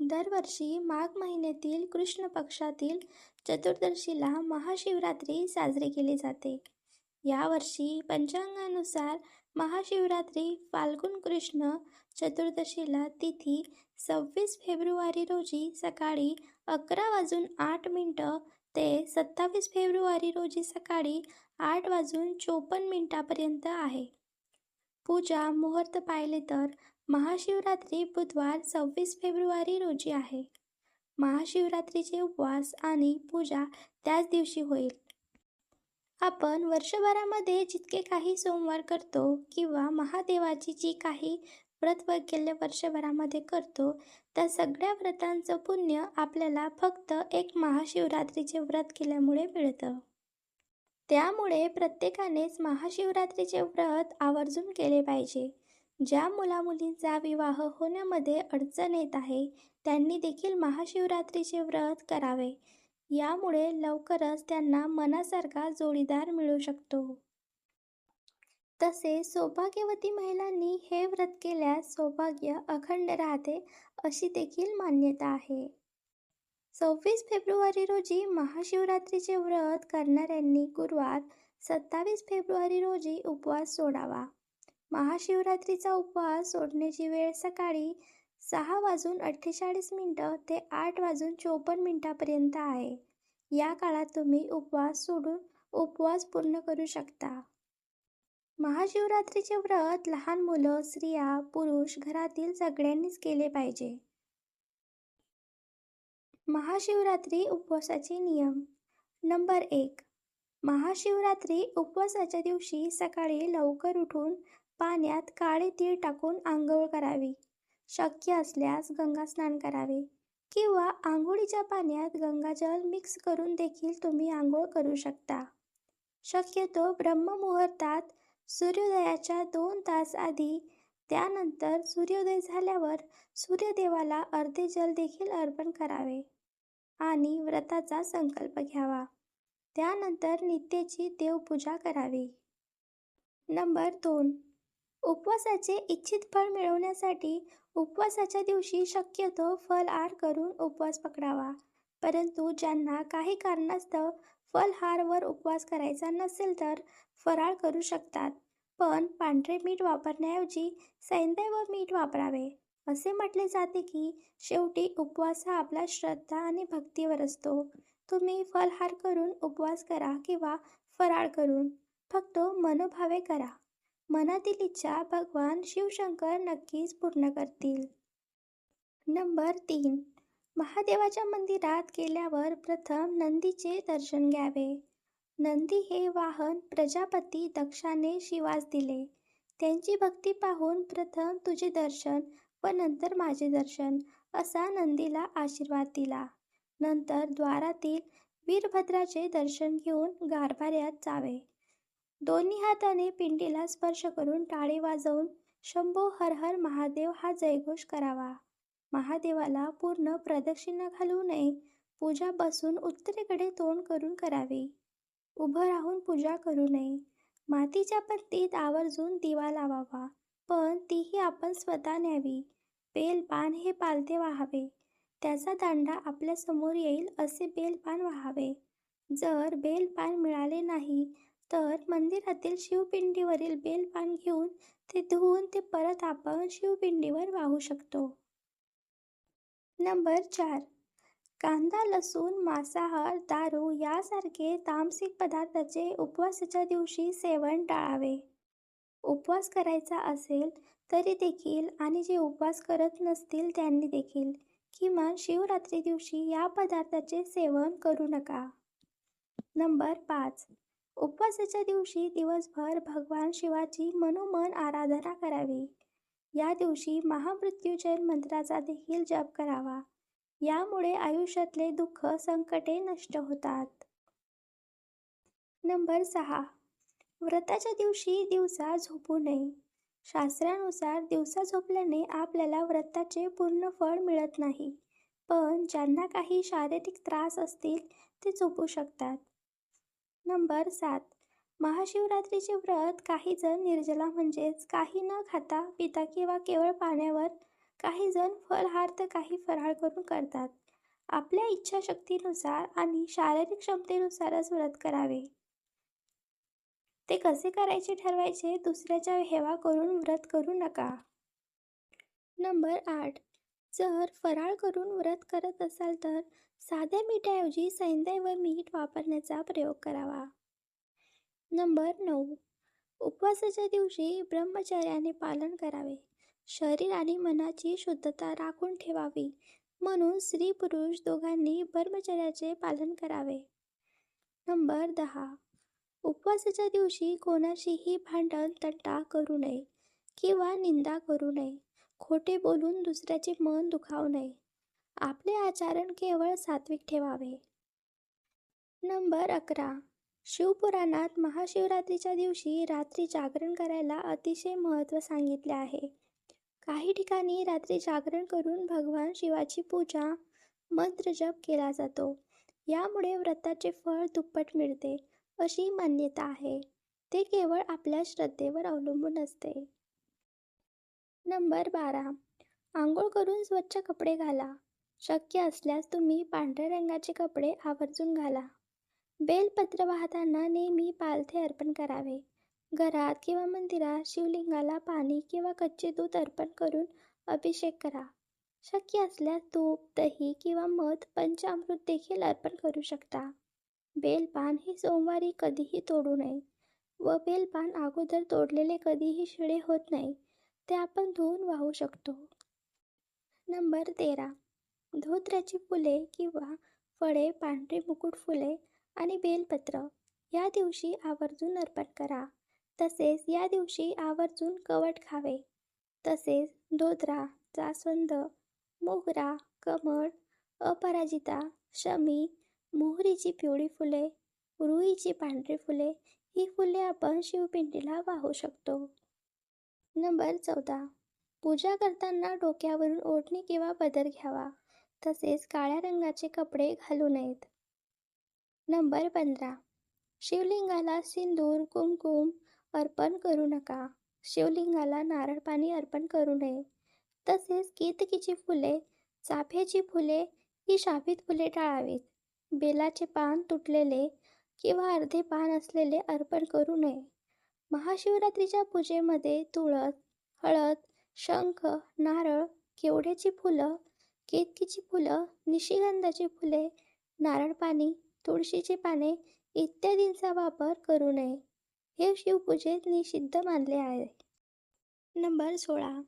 दरवर्षी माघ महिन्यातील कृष्ण पक्षातील चतुर्दशीला महाशिवरात्री साजरी केली जाते. यावर्षी पंचांगानुसार महाशिवरात्री फाल्गुन कृष्ण चतुर्दशीला तिथी सव्वीस फेब्रुवारी रोजी सकाळी अकरा वाजून आठ मिनटं ते सत्तावीस फेब्रुवारी रोजी सकाळी आठ वाजून चोपन्न मिनटापर्यंत आहे. पूजा मुहूर्त पाहिले तर महाशिवरात्री बुधवार सव्वीस फेब्रुवारी रोजी आहे. महाशिवरात्रीचे उपवास आणि पूजा त्याच दिवशी होईल. आपण वर्षभरामध्ये जितके काही सोमवार करतो किंवा महादेवाची जी काही व्रत वैकल्य वर्षभरामध्ये करतो त्या सगळ्या व्रतांचं पुण्य आपल्याला फक्त एक महाशिवरात्रीचे व्रत केल्यामुळे मिळतं. त्यामुळे प्रत्येकानेच महाशिवरात्रीचे व्रत आवर्जून केले पाहिजे. ज्या मुलामुलींचा विवाह होण्यामध्ये अडचण येत आहे त्यांनी देखील महाशिवरात्रीचे व्रत करावे. यामुळे लवकरच त्यांना मनासारखा जोडीदार मिळू शकतो. तसेच सौभाग्यवती महिलांनी हे व्रत केल्यास सौभाग्य अखंड राहते अशी देखील मान्यता आहे. सव्वीस फेब्रुवारी रोजी महाशिवरात्रीचे व्रत करणाऱ्यांनी गुरुवार सत्तावीस फेब्रुवारी रोजी उपवास सोडावा. महाशिवरात्रीचा उपवास सोडण्याची वेळ सकाळी सहा वाजून अठ्ठेचाळीस मिनटं ते आठ वाजून चोपन्न मिनटापर्यंत आहे. या काळात तुम्ही उपवास सोडून उपवास पूर्ण करू शकता. महाशिवरात्रीचे व्रत लहान मुलं स्त्रिया पुरुष घरातील सगळ्यांनीच केले पाहिजे. महाशिवरात्री उपवासाचे नियम. नंबर एक. महाशिवरात्री उपवासाच्या दिवशी सकाळी लवकर उठून पाण्यात काळे तीळ टाकून आंघोळ करावी. शक्य असल्यास गंगा स्नान करावे. किंवा आंघोळीच्या पाण्यात गंगाजल मिक्स करून देखील तुम्ही आंघोळ करू शकता. शक्यतो ब्रह्ममुहूर्तात सूर्योदयाच्या दोन तास आधी त्यानंतर सूर्योदय झाल्यावर सूर्यदेवाला अर्धे जल देखील अर्पण करावे आणि व्रताचा संकल्प घ्यावा. त्यानंतर नित्याची देवपूजा करावी. नंबर दोन. उपवासाचे इच्छित फळ मिळवण्यासाठी उपवासाच्या दिवशी शक्यतो फलहार करून उपवास पकडावा. परंतु ज्यांना काही कारणास्तव फलहारवर उपवास करायचा नसेल तर फराळ करू शकतात. पण पांढरे मीठ वापरण्याऐवजी सैंदय व मीठ वापरावे. असे म्हटले जाते की शेवटी उपवास हा आपला श्रद्धा आणि भक्तीवर असतो. तुम्ही फलहार करून उपवास करा किंवा फराळ करून फक्त मनोभावे करा. मनातील इच्छा भगवान शिवशंकर नक्कीच पूर्ण करतील. नंबर तीन. महादेवाच्या मंदिरात गेल्यावर प्रथम नंदीचे दर्शन घ्यावे. नंदी हे वाहन प्रजापती दक्षाने शिवास दिले. त्यांची भक्ती पाहून प्रथम तुझे दर्शन व नंतर माझे दर्शन असा नंदीला आशीर्वाद दिला. नंतर द्वारातील वीरभद्राचे दर्शन घेऊन गारभाऱ्यात जावे. दोन्ही हाताने पिंडीला स्पर्श करून टाळे वाजवून शंभो हर हर महादेव हा जयघोष करावा. महादेवाला पूर्ण प्रदक्षिणा घालू नये. पूजा बसून उत्तरेकडे तोंड करून करावी. उभं राहून पूजा करू नये. मातीच्या पत्तीत आवर्जून दिवा लावावा. पण तीही आपण स्वतः न्यावी. बेलपान हे पालथे व्हावे. त्याचा दांडा आपल्यासमोर येईल असे बेलपान व्हावे. जर बेलपान मिळाले नाही तर मंदिरातील शिवपिंडीवरील बेलपान घेऊन ते धुवून ते परत आपण शिवपिंडीवर वाहू शकतो. नंबर चार. कांदा लसूण मांसाहार दारू यासारखे तामसिक पदार्थाचे उपवासाच्या दिवशी सेवन टाळावे. उपवास करायचा असेल तरी देखील आणि जे उपवास करत नसतील त्यांनी देखील किमान शिवरात्री दिवशी या पदार्थाचे सेवन करू नका. नंबर पाच. उपवासाच्या दिवशी दिवसभर भगवान शिवाची मनोमन आराधना करावी. या दिवशी महामृत्यूजय मंत्राचा देखील जप करावा. यामुळे आयुष्यातले दुःख संकटे नष्ट होतात. नंबर सहा. व्रताच्या दिवशी दिवसा झोपू नये. शास्त्रानुसार दिवसा झोपल्याने आपल्याला व्रताचे पूर्ण फळ मिळत नाही. पण ज्यांना काही शारीरिक त्रास असतील ते झोपू शकतात. नंबर सात. महाशिवरात्रीचे व्रत काही जण निर्जला म्हणजेच काही न खाता पिता किंवा केवळ पाण्यावर काही जण फलहार तर काही फराळ करून करतात. आपल्या इच्छाशक्तीनुसार आणि शारीरिक क्षमतेनुसारच व्रत करावे. ते कसे करायचे ठरवायचे दुसऱ्याच्या हेवा करून व्रत करू नका. नंबर आठ. जर फराळ करून व्रत करत असाल तर साध्या मिठाऐवजी सैंधव व मीठ वापरण्याचा प्रयोग करावा. नंबर नऊ. उपवासाच्या दिवशी ब्रह्मचर्याने पालन करावे. शरीर आणि मनाची शुद्धता राखून ठेवावी. म्हणून स्त्री पुरुष दोघांनी ब्रह्मचर्याचे पालन करावे. नंबर दहा. उपवासाच्या दिवशी कोणाशीही भांडण तंटा करू नये किंवा निंदा करू नये. खोटे बोलून दुसऱ्याचे मन दुखावू नये. आपले आचरण केवळ सात्विक ठेवावे. नंबर अकरा. शिवपुराणात महाशिवरात्रीच्या दिवशी रात्री जागरण करायला अतिशय महत्त्व सांगितले आहे. काही ठिकाणी रात्री जागरण करून भगवान शिवाची पूजा मंत्रजप केला जातो. यामुळे व्रताचे फळ दुप्पट मिळते अशी मान्यता आहे. ते केवळ आपल्या श्रद्धेवर अवलंबून असते. नंबर बारा. आंघोळ करून स्वच्छ कपडे घाला. शक्य असल्यास तुम्ही पांढऱ्या रंगाचे कपडे आवर्जून घाला. बेलपत्र वाहताना नेहमी पालथे अर्पण करावे. घरात किंवा मंदिरात शिवलिंगाला पाणी किंवा कच्चे दूध अर्पण करून अभिषेक करा. शक्य असल्यास तूप दही किंवा मध पंचामृत देखील अर्पण करू शकता. बेलपान हे सोमवारी कधीही तोडू नये व बेलपान अगोदर तोडलेले कधीही शिळे होत नाही. ते आपण धुवून वाहू शकतो. नंबर तेरा. धोत्र्याची फुले किंवा फळे पांढरे मुकुट फुले आणि बेलपत्र. या दिवशी आवर्जून अर्पण करा. तसेच या दिवशी आवर्जून कवट खावे. तसेच धोत्रा जास्वंद मोगरा कमळ अपराजिता शमी मोहरीची पिवळी फुले रुईची पांढरी फुले ही फुले आपण शिवपिंडीला वाहू शकतो. नंबर चौदा. पूजा करताना डोक्यावरून ओढणी किंवा पदर घ्यावा तसेच काळ्या रंगाचे कपडे घालू नयेत. नंबर पंधरा. शिवलिंगाला सिंदूर कुमकुम अर्पण करू नका. शिवलिंगाला नारळ पाणी अर्पण करू नये. तसेच केतकीची फुले चाफ्याची फुले ही शाबीत फुले टाळावीत. बेलाचे पान तुटलेले किंवा अर्धे पान असलेले अर्पण करू नये. महाशिवरात्रीच्या पूजेमध्ये तुळस हळद शंख नारळ केवड्याची फुलं केतकीची फुलं निशिगंधाची फुले नारळ पाणी तुळशीची पाने इत्यादींचा वापर करू नये. हे शिवपूजेत निषिद्ध मानले आहे. नंबर सोळा.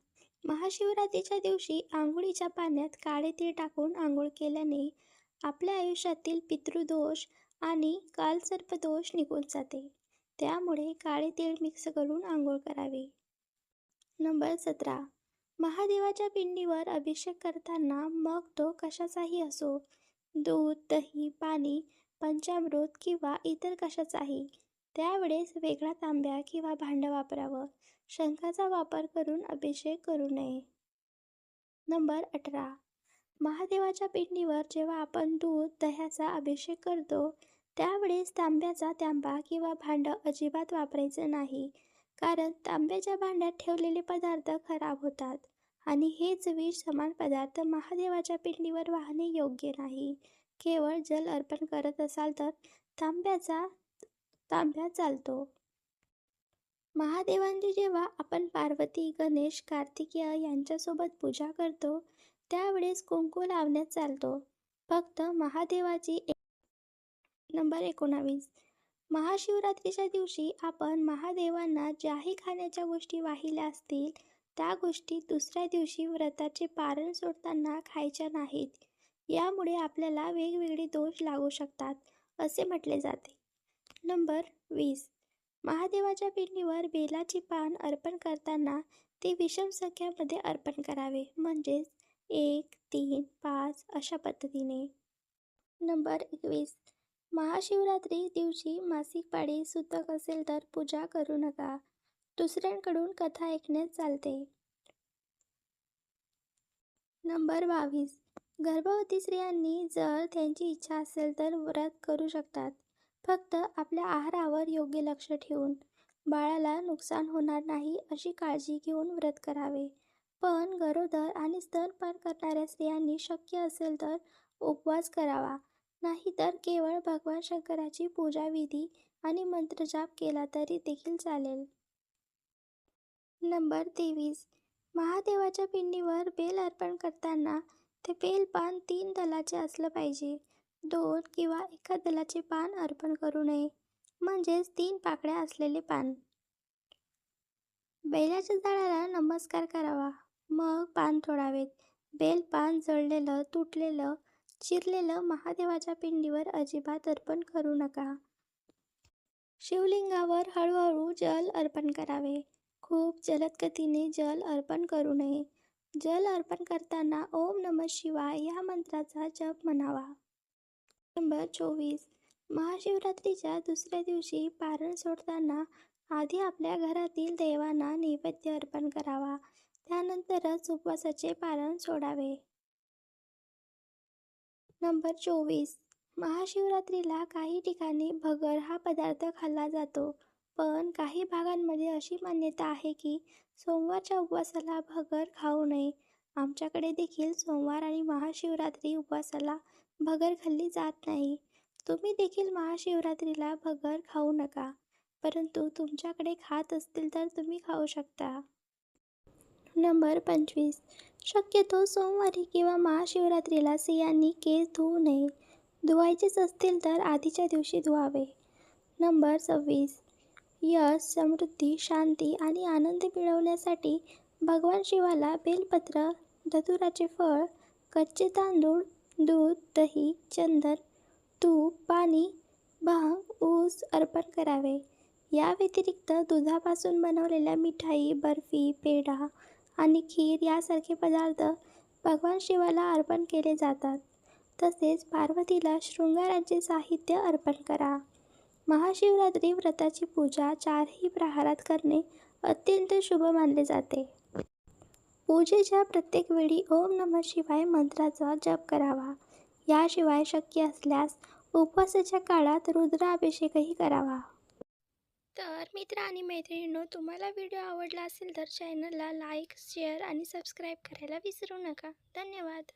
महाशिवरात्रीच्या दिवशी आंघोळीच्या पाण्यात काळे तीळ टाकून आंघोळ केल्याने आपल्या आयुष्यातील पितृदोष आणि कालसर्पदोष निघून जाते. त्यामुळे काळे तेल मिक्स करून आंघोळ करावी. नंबर सतरा. महादेवाच्या पिंडीवर अभिषेक करताना मग तो कशाचाही असो दूध दही पाणी पंचामृत किंवा इतर कशाचाही त्यावेळेस वेगळा तांब्या किंवा भांडं वापरावं. शंखाचा वापर करून अभिषेक करू नये. नंबर अठरा. महादेवाच्या पिंडीवर जेव्हा आपण दूध दह्याचा अभिषेक करतो त्यावेळेस तांब्याचा तांबा किंवा भांडं अजिबात वापरायचं नाही. कारण तांब्याच्या भांड्यात ठेवलेले पदार्थ खराब होतात आणि हेच विष समान पदार्थ महादेवाच्या पिंडीवर वाहणे योग्य नाही. केवळ जल अर्पण करत असाल तर तांब्याचा तांब्या चालतो. महादेवांची जेव्हा आपण पार्वती गणेश कार्तिकेय यांच्यासोबत पूजा करतो त्यावेळेस कुंकू लावण्यात चालतो. फक्त महादेवाची नंबर एकोणावीस. महाशिवरात्रीच्या दिवशी आपण महादेवांना ज्याही खाण्याच्या गोष्टी वाहिल्या असतील त्या गोष्टी दुसऱ्या दिवशी व्रताचे पारण सोडताना खायच्या नाहीत. यामुळे आपल्याला वेगवेगळे दोष लागू शकतात असे म्हटले जाते. नंबर वीस. महादेवाच्या पिंडीवर बेलाची पान अर्पण करताना ते विषम संख्यामध्ये अर्पण करावे म्हणजेच एक तीन पाच अशा पद्धतीने. नंबर एकवीस. महाशिवरात्री दिवशी मासिक पाळी सुतक असेल तर पूजा करू नका. दुसऱ्यांकडून कथा ऐकण्यात चालते. नंबर बावीस. गर्भवती स्त्रियांनी जर त्यांची इच्छा असेल तर व्रत करू शकतात. फक्त आपल्या आहारावर योग्य लक्ष ठेवून बाळाला नुकसान होणार नाही अशी काळजी घेऊन व्रत करावे. पण गरोदर आणि स्तनपान करणाऱ्या स्त्रियांनी शक्य असेल तर उपवास करावा. नाही तर केवळ भगवान शंकराची पूजाविधी आणि मंत्रजाप केला तरी देखील चालेल. नंबर तेवीस. महादेवाच्या पिंडीवर बेल अर्पण करताना ते बेल पान तीन दलाचे असलं पाहिजे. दोन किंवा एका दलाचे पान अर्पण करू नये. म्हणजेच तीन पाकळ्या असलेले पान. बैलाच्या झाडाला नमस्कार करावा. मग पान तोडावेत. बेल पान जळलेलं तुटलेलं चिरलेलं महादेवाच्या पिंडीवर अजिबात अर्पण करू नका. शिवलिंगावर हळूहळू जल अर्पण करावे. खूप जलद गतीने जल अर्पण करू नये. जल अर्पण करताना ओम नम शिवाय या मंत्राचा जप म्हणावा. नंबर चोवीस. महाशिवरात्रीच्या दुसऱ्या दिवशी पारण सोडताना आधी आपल्या घरातील देवांना नैवेद्य अर्पण करावा. त्यानंतरच उपवासाचे पारण सोडावे. नंबर चोवीस. महाशिवरात्रीला काही ठिकाणी भगर हा पदार्थ खाल्ला जातो. पण काही भागांमध्ये अशी मान्यता आहे की सोमवारच्या उपवासाला भगर खाऊ नये. आमच्याकडे देखील सोमवार आणि महाशिवरात्री उपवासाला भगर खाल्ली जात नाही. तुम्ही देखील महाशिवरात्रीला भगर खाऊ नका. परंतु तुमच्याकडे खात असतील तर तुम्ही खाऊ शकता. नंबर पंचवीस. शक्यतो सोमवारी किंवा महाशिवरात्रीला स्त्रियांनी केस धुवू नये. धुवायचेच असतील तर आधीच्या दिवशी धुवावे. नंबर सव्वीस. यश समृद्धी शांती आणि आनंद मिळवण्यासाठी भगवान शिवाला बेलपत्र धतुराचे फळ कच्चे तांदूळ दूध दही चंदन तूप पाणी भांग ऊस अर्पण करावे. या व्यतिरिक्त दुधापासून बनवलेल्या मिठाई बर्फी पेढा आणि खीर यासारखे पदार्थ भगवान शिवाला अर्पण केले जातात. तसेच पार्वतीला शृंगाराचे साहित्य अर्पण करा. महाशिवरात्री व्रताची पूजा चारही प्रहारात करणे अत्यंत शुभ मानले जाते. पूजेच्या प्रत्येक वेळी ओम नम शिवाय मंत्राचा जप करावा. याशिवाय शक्य असल्यास उपवासाच्या काळात रुद्राभिषेकही करावा. तर मित्र आणि मैत्रिणींनो तुम्हाला व्हिडिओ आवडला असेल तर चॅनलला लाईक शेअर आणि सबस्क्राईब करायला विसरू नका. धन्यवाद.